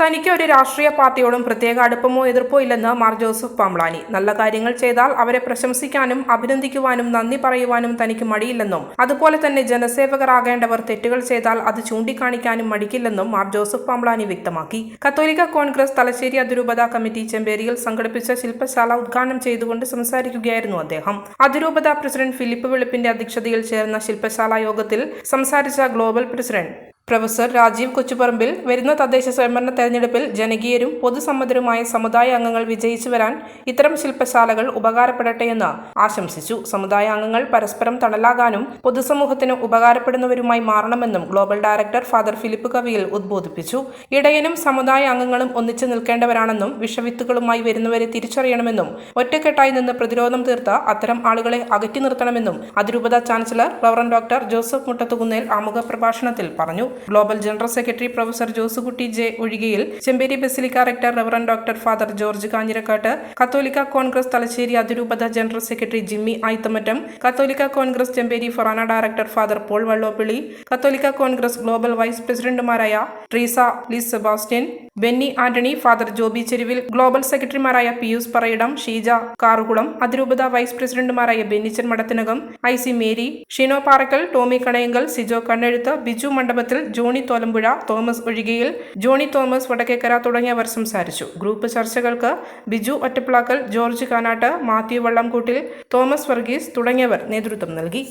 തനിക്ക് ഒരു രാഷ്ട്രീയ പാർട്ടിയോടും പ്രത്യേക അടുപ്പമോ എതിർപ്പോ ഇല്ലെന്ന് മാർ ജോസഫ് പാംബ്ലാനി. നല്ല കാര്യങ്ങൾ ചെയ്താൽ അവരെ പ്രശംസിക്കാനും അഭിനന്ദിക്കുവാനും നന്ദി പറയുവാനും തനിക്ക് മടിയില്ലെന്നും അതുപോലെ തന്നെ ജനസേവകരാകേണ്ടവർ തെറ്റുകൾ ചെയ്താൽ അത് ചൂണ്ടിക്കാണിക്കാനും മടിക്കില്ലെന്നും മാർ ജോസഫ് പാംബ്ലാനി വ്യക്തമാക്കി. കത്തോലിക്ക കോൺഗ്രസ് തലശ്ശേരി അതിരൂപത കമ്മിറ്റി ചെമ്പേരിയിൽ സംഘടിപ്പിച്ച ശില്പശാല ഉദ്ഘാടനം ചെയ്തുകൊണ്ട് സംസാരിക്കുകയായിരുന്നു അദ്ദേഹം. അതിരൂപത പ്രസിഡന്റ് ഫിലിപ്പ് വെളുപ്പിന്റെ അധ്യക്ഷതയിൽ ചേർന്ന ശില്പശാല യോഗത്തിൽ സംസാരിച്ച global president professor Rajeev Kochuparambil വരുന്ന തദ്ദേശ സ്വയംഭരണ തെരഞ്ഞെടുപ്പിൽ ജനകീയരും പൊതുസമ്മതരുമായ സമുദായ അംഗങ്ങൾ വിജയിച്ചു വരാൻ ഇത്തരം ശില്പശാലകൾ ഉപകാരപ്പെടട്ടെ എന്ന് ആശംസിച്ചു. സമുദായ അംഗങ്ങൾ പരസ്പരം തണലാകാനും പൊതുസമൂഹത്തിന് ഉപകാരപ്പെടുന്നവരുമായി മാറണമെന്നും global director father Philip Kaviyil ഉദ്ബോധിപ്പിച്ചു. ഇടയനും സമുദായ അംഗങ്ങളും ഒന്നിച്ചു നിൽക്കേണ്ടവരാണെന്നും വിഷവിത്തുകളുമായി വരുന്നവരെ തിരിച്ചറിയണമെന്നും ഒറ്റക്കെട്ടായി നിന്ന് പ്രതിരോധം തീർത്ത അത്തരം ആളുകളെ അകറ്റി നിർത്തണമെന്നും അതിരൂപത chancellor reverend doctor Joseph Muttathukunnel ആമുഖ പ്രഭാഷണത്തിൽ പറഞ്ഞു. Global general secretary professor Josekutty J Ozhikayil Chemperi basilica rector reverend doctor father George Kanjirakattu Catholic Congress Thalassery അതിരൂപത general secretary Jimmy Ayithamattam Catholic Congress Chemperi forane director father Paul Vallopilly Catholic Congress global vice പ്രസിഡന്റുമാരായ Treesa Liz Sebastian Benny Antony father Joby Cheruvil global സെക്രട്ടറിമാരായ Pius Parayidam Sheeja Karukulam അതിരൂപത vice പ്രസിഡന്റുമാരായ Bennychan Madathinakam I C Mary Shino Parackal Tommy Kanayankal Sijo Kannezhuthu Biju Mandapathil Johnny Tholampuzha Thomas Ozhikayil Johnny Thomas Vadakkekara തുടങ്ങിയവർ സംസാരിച്ചു. Group ചർച്ചകൾക്ക് Biju Ottapilakkal George Kanattu Mathew Vallamkoottil Thomas Varghese തുടങ്ങിയവർ നേതൃത്വം നൽകി.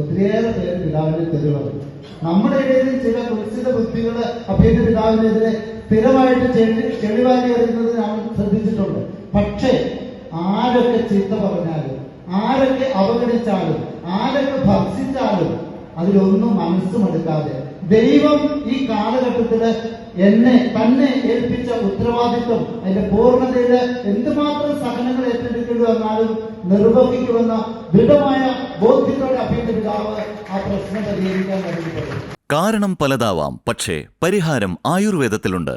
ഒത്തിരിയേറെ പേര് പിതാവിന്റെ തെരുവാണ്. നമ്മുടെ ഇടയിൽ ചില കുൽസിത ബുദ്ധികൾ അഭ്യന്റെ പിതാവിനെതിരെ സ്ഥിരമായിട്ട് ചെളി ചെളിവാരി എറിയുന്നത് ഞാൻ ശ്രദ്ധിച്ചിട്ടുണ്ട്. പക്ഷേ ആരൊക്കെ ചീത്ത പറഞ്ഞാലും ആരൊക്കെ അവഗണിച്ചാലും ആരൊക്കെ ഭർഷിച്ചാലും അതിലൊന്നും മനസ്സുമെടുക്കാതെ ദൈവം ഈ കാലഘട്ടത്തിൽ എന്നെ തന്നെ ഏൽപ്പിച്ച ഉത്തരവാദിത്വം അതിന്റെ പൂർണതയിൽ എന്തുമാത്രം സഹനങ്ങൾ ഏറ്റെടുക്കേണ്ടി വന്നാലും നിർവഹിക്കുമെന്ന ദൃഢമായ ബോധ്യത്തോടെ പിതാവ് ആ പ്രശ്നം പരിഹരിക്കാൻ കാരണം പലതാവാം പക്ഷേ പരിഹാരം ആയുർവേദത്തിലുണ്ട്.